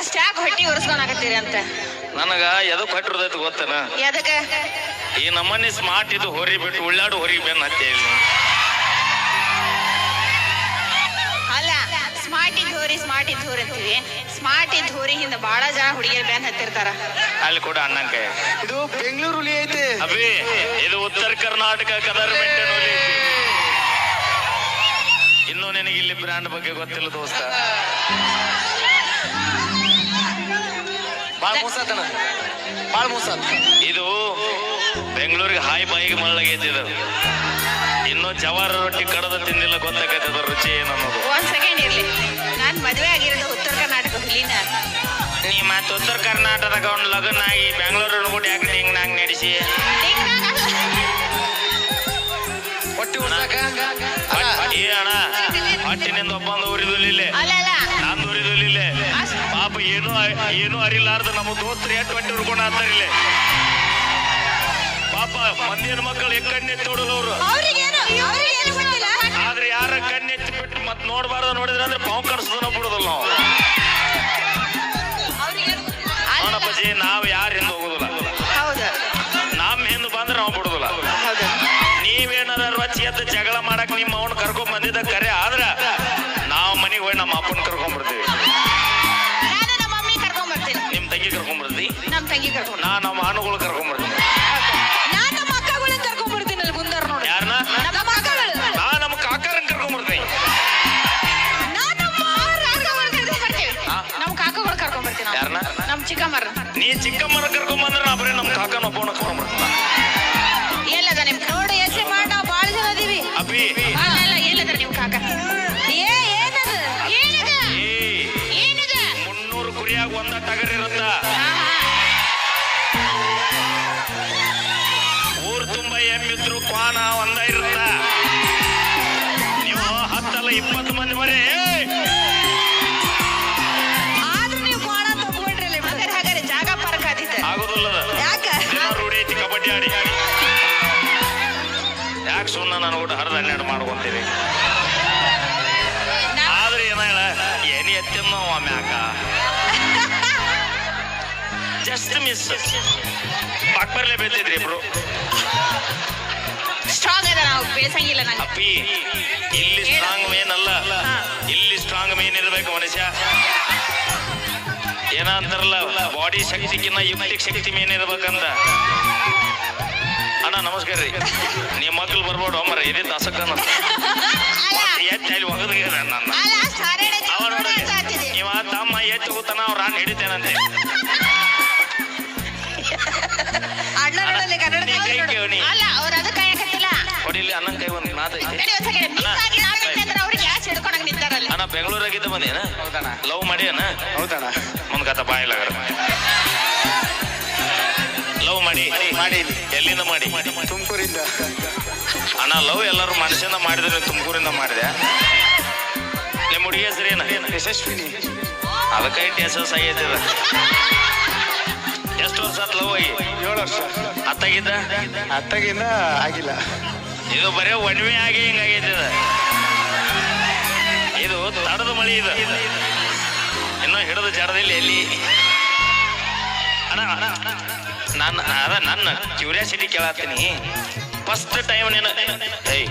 ಅಷ್ಟ್ಯಾಕ್ ಹೊಟ್ಟಿ ಒರೆಸ್ಕೊಳಕತ್ತೀರಿ ಅಂತ. ನನಗ ಎದಕ್ ಹೊಟ್ಟಿರ್ತೈತಿ ಗೊತ್ತನ? ಎದಕ್ಕೆ? ಈ ನಮ್ಮನೆ ಸ್ಮಾರ್ಟ್ ಇದು ಹೊರಿ ಬಿಟ್ಟು ಉಳ್ಳಾಡು ಹೊರಿ ಬೆನ್ನ ಹತ್ತೆ ಅಲ್ಲ ಸ್ಮಾರ್ಟ್ ಇದ್ ಹೋರಿ ಸ್ಮಾರ್ಟ್ ಇದ್ ಹೋರಿ ಅಂತೀವಿ. ಸ್ಮಾರ್ಟ್ ಇದ್ ಹೋರಿ ಹಿಂದ ಬಹಳ ಜನ ಹುಡುಗಿಯರ್ ಬ್ಯಾನ್ ಹತ್ತಿರ್ತಾರ. ಅಲ್ಲಿ ಕೂಡ ಅಣ್ಣನ ಕೈ. ಇದು ಬೆಂಗಳೂರು ಹುಲಿ ಐತೆ. ಅಭಿ ಇದು ಉತ್ತರ ಕರ್ನಾಟಕ ಕದರ್ ಮೆಂಟನ್ ಹುಲಿ. ಇನ್ನೂ ನಿನಗೆ ಇಲ್ಲಿ ಬ್ರ್ಯಾಂಡ್ ಬಗ್ಗೆ ಗೊತ್ತಿಲ್ಲ ದೋಸ್ತ. ಬಾಳ ಮೋಸ ಬಾಳ ಮೋಸ ಇದು ಬೆಂಗಳೂರಿಗೆ ಹಾಯ್ ಬಾಯಿಗೆ ಮಳ್ಳಗೈತಿ ಇದು ಇನ್ನು ಜವಾರ ರೊಟ್ಟಿ ಕಡದ ತಿಂದಿಲ್ಲ ಗೊತ್ತಾಗೈತೆ ಅದ್ರ ರುಚಿ ಏನನ್ನೋದು ಒಂದ್ ಸೆಕೆಂಡ್ ಇರ್ಲಿ. ನಾನ್ ಮದ್ವೆ ಆಗಿರೋದು ಉತ್ತರ ಕರ್ನಾಟಕ ಹುಲಿನ. ನೀ ಮತ್ತೆ ಉತ್ತರ ಕರ್ನಾಟಕದಾಗ ಒಂದ್ ಲಗ್ನ ಆಗಿ ಬೆಂಗಳೂರು ಕೂಡ ಯಾಕೆ ಹಿಂಗ್ ನಂಗೆ ನಡೆಸಿ. ಹೊಟ್ಟಿ ಉಡ್ಸಾಕ ಏ ಅಣ್ಣ ಹೊಟ್ಟಿನಿಂದ ಒಬ್ಬಂದು ಏನು ಅರಿಲಾರ್ದ ನಮ್ಮ ದೋಸ್ತರು ಎಟ್ ಹೊಟ್ಟೆ ಉರ್ಕೊಂಡು ಆಡ್ತಾರಿಲ್ಲ ಪಾಪ ಮಂದಿನ ಮಕ್ಕಳು ಅವ್ರಿಗೇನು ಗೊತ್ತಿಲ್ಲ? ಆದ್ರೆ ಯಾರ ಕಣ್ಣೆತ್ತಿ ಬಿಟ್ಟು ಮತ್ ನೋಡಬಾರ್ದು ನೋಡಿದ್ರೆ ಅಂದ್ರೆ ಪಾವು ಕಡಿಸೋದನ್ನ ಬಿಡೋದಿಲ್ಲ ನಾವು. ನೋಡಪ್ಪಜಿ ನಾವು ಯಾರ ಹಿಂದೆ ಹೋಗುದಿಲ್ಲ. ನಮ್ಮ ಹಿಂದೆ ಬಂದ್ರೆ ನಾವು ಬಿಡುದಿಲ್ಲ. ನೀವೇನಾರ ರೊಚ್ಚಿ ಎದ್ದು ಜಗಳ ಮಾಡಕ್ ನಿಮ್ಮ ಅವನ್ ಕರ್ಕೊಂಡ್ ಬಂದಿದ್ದ ಕರ್ಕೊಂಡ್ ನಾ ನಮ್ಮ ಅಣ್ಣಗಳು ಕರ್ಕೊಂಡ್ ಬರ್ತೀನಿ. ನಾನು ನಮ್ಮ ಅಕ್ಕಗಳನ್ನ ಕರ್ಕೊಂಡ್ ಬರ್ತೀನಿ ಅಲ್ಲಿ ಮುಂದಾರ ನೋಡಿ. ಯಾರನ್ನ ನಮ್ಮ ಮಕ್ಕಳು ನಾ ನಮ್ಮ ಕಾಕರನ್ ಕರ್ಕೊಂಡ್ ಬರ್ತೀನಿ. ನಾನು ನಮ್ಮ ಅಕ್ಕಗಳನ್ನ ಕರ್ಕೊಂಡ್ ಬರ್ತೀವಿ? ನಮ್ಮ ಕಾಕಗಳು ಕರ್ಕೊಂಡ್ ಬರ್ತೀನಿ. ಯಾರನ್ನ ನಮ್ಮ ಚಿಕ್ಕಮ್ಮರ ನೀ ಚಿಕ್ಕಮ್ಮನ ಕರ್ಕೊಂಡ್ ಬಂದ್ರೆ ನಾ ಬರೀ ನಮ್ಮ ಕಾಕನ ಒಬ್ಬನ ಕರ್ಕೊಂಡ್ ಬರ್ತೀನಿ. ಎಲ್ಲದ ನಿಮ್ ನೋಡಿ ಎಸೆ ಮಾಡ ಬಾಳ ಜನ ಅದೀವಿ ಅಲ್ಲ ಅಲ್ಲ ಎಲ್ಲದ ನಿಮ್ ಕಾಕ. ತುಂಬ ಎಮ್ಮಿದ್ರು ಕ್ವಾನ ಒಂದ ಇರುತ್ತ? ನೀವು ಹತ್ತಲ್ಲ ಇಪ್ಪತ್ತು ಮಂದಿ ಮರಿ ಆದ್ರೂ ನೀವು ಕೋಣ ಜಾಗ ಪಾರ್ಕ್ ಆದಿತ್ತ. ಆಗೋದಿಲ್ಲದ. ಯಾಕ? ರೂಢಿ ಐತಿ ಕಬಡ್ಡಿ ಆಡಿ ಯಾಕೆ ಸುಮ್ಮನೆ ನಾನು ಕೂಡ ಹರಿದ ಹನ್ನೆರಡು ಮಾಡ್ಕೊಂತೀವಿ? ನಾ- ಆದ್ರೆ ಏನ ಹೇಳ ಏನಿ ಎತ್ತಿನ ಜಸ್ಟ್ ಮಿಸ್ ಪಕ್ಕರ್ಲೆ ಬೀಳ್ತಿದ್ರಿ ಇಬ್ರು. ಸ್ಟ್ರಾಂಗ್ ಅದ ನಾವು ಬೇಸಂಗಿಲ್ಲ ನಂಗೆ. ಅಪ್ಪಿ ಇಲ್ಲಿ ಸ್ಟ್ರಾಂಗ್ ಮೇನ್ ಅಲ್ಲ. ಇಲ್ಲಿ ಸ್ಟ್ರಾಂಗ್ ಮೇನ್ ಇರ್ಬೇಕು ಮನುಷ್ಯ. ಏನಂತಾರಲ್ಲ ಬಾಡಿ ಶಕ್ತಿಗಿನ್ನ ಯುಕ್ತಿ ಶಕ್ತಿ ಮೇನ್ ಇರ್ಬೇಕಂತ. ಅಣ್ಣ ನಮಸ್ಕಾರ ರೀ. ನಿಮ್ಮ ಮಕ್ಳು ಬರ್ಬೋದು ಅಮ್ಮರ ಇದೇ ಅಲ್ಲ. ಎತ್ತಿ ಅಲ್ಲಿ ಒಗದ್ಗೆ ನನ್ನ. ಇವ ತಮ್ಮ ಎತ್ತಿ ಕೂತಾನ ಅವ್ರ ನಾನು ಹಿಡಿತೇನಂತೆ. ಕನ್ನಡ. ಅಲ್ಲ ಅವ್ರ ಅದು ಕಾಯಕತ್ತಿಲ್ಲ ಹೊಡಿಲಿ ಅಣ್ಣನ ಕೈ ಒಂದು ಮಾತೈತಿ ಅವ್ರಿಗೆ ಹಿಡ್ಕೊಂಡಾಗ ನಿಂತಾರಲ್ಲ? ಅಣ್ಣ ಬೆಂಗಳೂರಾಗಿದ್ದ ಬಂದೇನ ಹೌದಣ್ಣ. ಲವ್ ಮಾಡಿ ಅಣ್ಣ? ಹೌದಣ್ಣ. ಮುಂದ್ ಕಥ ಬಾಯಿಲಾಗರ. ಲವ್ ಮಾಡಿ. ಮಾಡಿ ಎಲ್ಲಿಂದ ಮಾಡಿ? ತುಮಕೂರಿಂದ. ಅಣ್ಣ ಲವ್ ಎಲ್ಲರೂ ಮನುಷ್ಯನ ಮಾಡಿದ್ರೆ ತುಮಕೂರಿಂದ ಮಾಡಿದೆ. ನಿಮ್ಮ ಹುಡುಗಿ ಹೆಸರು ಏನು? ಯಶಸ್ವಿನಿ. ಅದಕ್ಕೆ ಎಸ್ ಎಸ್ ಐ. ಎಷ್ಟು ವರ್ಷ ಆತ್ ಲವ್ ಆಗಿ ಏಳು ವರ್ಷ ಅತ್ತಾಗಿದ್ದ? ಅತ್ತಾಗಿಂದ ಆಗಿಲ್ಲ. ಇದು ಬರೇ ಒಣವೆ ಆಗಿ ಹಿಂಗಾಗೈತೆ ಇದು. ಇದು ತಡದ ಮಳಿ ಇದು. ಇನ್ನೂ ಹಿಡಿದು ಜಡದಿಲ್ಲ ಎಲ್ಲಿ? ಅಣ್ಣ ಅಣ್ಣ, ನಾನು ಅದ ನನ್ನ ಕ್ಯೂರಿಯಾಸಿಟಿ ಕೇಳತ್ತೀನಿ ಫಸ್ಟ್ ಟೈಮ್ ನೀನು ಏಯ್.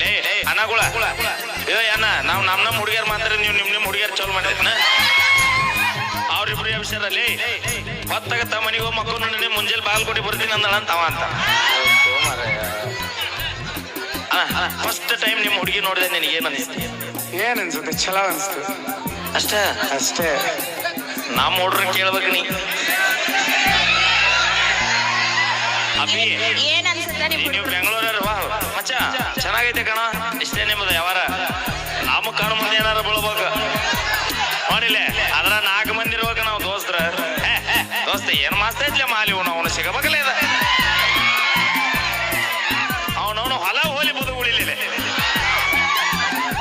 ಲೇ ಅಣ್ಣಗಳ. ಏ ಅಣ್ಣ ನಾವು ನಮ್ಮ ನಮ್ಮ ಹುಡುಗಿಯರ್ ಮಾತ್ರ ನೀವು ನಿಮ್ಮ ನಿಮ್ಮ ಹುಡುಗಿಯರ್ ಚಾಲು ಮಾಡಿರ್ತೀನ ಅವ್ರಿಬ್ರು ವಿಷಯದಲ್ಲಿ ಹೊತ್ತಾಗ ತಮ್ಮ ಮನೆಗೆ ಹೋಗಿ ಮಕ್ಕಳು ನೋಡಿ ಮುಂಜಾನೆ ಬಾಗಲಕೋಟೆ ಬರ್ತೀನಿ ಅಂದಳ ಅಂತ ಅಂತ. ಫಸ್ಟ್ ಟೈಮ್ ನಿಮ್ಮ ಹುಡುಗಿ ನೋಡಿದೆ ನಿನಗೆ ಏನು ಅನಿಸ್ತು? ಏನ್ ಅನ್ಸುತ್ತೆ? ಚಲೋ ಅನ್ಸ್ತು. ಅಷ್ಟೇ? ಅಷ್ಟೇ. ನಮ್ಮ ಹುಡ್ರನ್ನ ಕೇಳ್ಬೇಕು ನೀ. ಅಭಿ. ಏನ್ ಅನ್ಸುತ್ತೆ ನಿಮ್ ನೀವು? ಬೆಂಗಳೂರವ್ರು ವಾ ಮಚ್ಚ ಚೆನ್ನಾಗೈತೆ ಕಣ. ಇಷ್ಟೇ ಏ, ಏನು ಮಾಸ್ತ ಐತ್ಲೆ ಮಾಲಿ? ಅವನು ಅವನು ಸಿಗಬೇಕಲ್ಲ ಇದ. ಅವನವನು ಹೊಲ ಹೋಲಿ ಬದು ಉಳಿಲಿಲ್ಲ.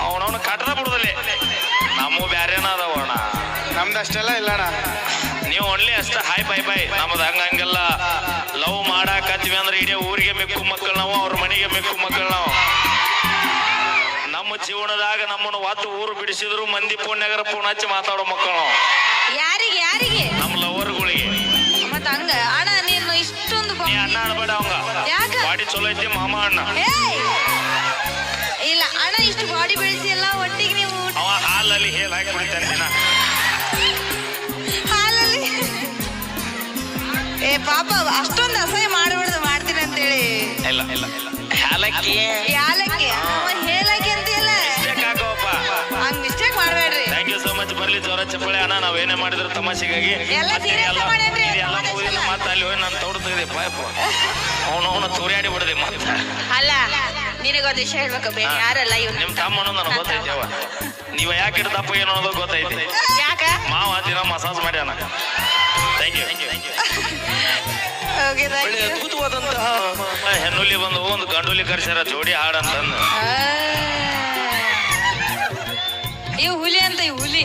ಅವನವನು ಕಟ್ಟದ ಬಿಡುದಿಲ್ಲ. ನಮ್ಮ ಬ್ಯಾರೇನ ಅದಾವಣ ನಮ್ದು ಅಷ್ಟೆಲ್ಲ ಇಲ್ಲಣ್ಣ. ನೀವು ಒಳ್ಳೆ ಅಷ್ಟ ಹಾಯ್ ಬೈ ಬೈ. ನಮ್ದು ಹಂಗ ಹಂಗೆಲ್ಲ. ಲವ್ ಮಾಡಾಕತ್ತೀವಿ ಅಂದ್ರೆ ಇಡೀ ಊರಿಗೆ ಮೆಕ್ಕು ಮಕ್ಕಳು ನಾವು ಅವ್ರ ಮನೆಗೆ ಮೆಕ್ಕು ಮಕ್ಕಳು ನಾವು. ನಮ್ಮ ಜೀವನದಾಗ ನಮ್ಮನ್ನು ಒತ್ತು ಊರು ಬಿಡಿಸಿದ್ರು ಮಂದಿ ಪುಣ್ಯಗರ ಪುಣ್ಯ ಹಚ್ಚಿ ಮಾತಾಡೋ ಮಕ್ಕಳು ನಾವು. ಯಾರಿಗೆ ಯಾರಿಗೆ? ಅಣ್ಣ ಅನ್ಬೇಡ ಅವಂಗ. ಯಾಕ? ಬಾಡಿ ಚಲೋ ಐತಿ ಮಾಮ ಅಣ್ಣ. ಏಯ್! ಇಲ್ಲ ಅಣ್ಣ ಇಷ್ಟು ಬಾಡಿ ಬೆಳೆಸಿ ಎಲ್ಲ ಒಟ್ಟಿಗೆ ನೀವು ಅವ ಹಾಲಲ್ಲಿ ಹೇಲ್ ಹಾಕಿ ಕುಡಿತಾನೆ ದಿನ. ಹಾಲಲ್ಲಿ? ಏ ಪಾಪ ಅಷ್ಟೊಂದು ಅಸಹ್ಯ ಮಾಡ್ಬಿಡ್ದು ಮಾಡ್ತೀನಿ ಅಂತೇಳಿ ಇಲ್ಲ ಇಲ್ಲ. ಹಾಲಕ್ಕಿ ಚಪ್ಪಳೆ ಅಣ್ಣ ನಾವೇನೇ ಮಾಡಿದ್ರು ತಮಾಷೆಗಾಗಿ ಎಲ್ಲ ಸಮಾವೇಶ ಮತ್ತೆ ಅಲ್ಲಿ. ಹೋಗಿ ನಾನು ತೋಡ್ ತೆಗೆದೆ ಪಾಯಪ್ಪ ಅವನು ಅವನು ತೂರ್ಯಾಡಿ ಬಿಡದೆ ಮತ್ತೆ ಅಲ್ಲ ನಿನಗೊಂದು ವಿಷಯ ಹೇಳ್ಬೇಕು ಬೇರೆ ಯಾರಲ್ಲ ಇವ್ನು ನಿಮ್ ತಮ್ಮನು ನನಗೆ ಗೊತ್ತೈತಿ ಅವ ನೀವ ಯಾಕೆ ಇಡ್ದಪ್ಪ ಏನು ಅನ್ನೋದು ಗೊತ್ತೈತಿ. ಯಾಕ? ಮಾವ ದಿನ ಮಸಾಜ್ ಮಾಡ್ಯಾನ ಥ್ಯಾಂಕ್ ಯು ಒಳ್ಳೆ ಅದ್ಭುತವಾದಂತಹ ಹೆಣ್ಣುಲಿ ಬಂದು ಒಂದು ಗಂಡುಲಿ ಕರ್ಸ್ಯಾರ ಜೋಡಿ ಹಾಡಂತಂದು. ಇವು ಹುಲಿ ಅಂತ ಇವು ಹುಲಿ.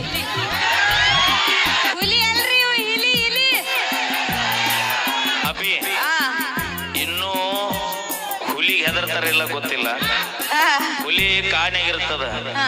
ಹೆದರ್ತಾರಿಲ್ಲ ಗೊತ್ತಿಲ್ಲ. ಹುಲಿ ಕಾಣಿಗಿರ್ತದ. ಆ.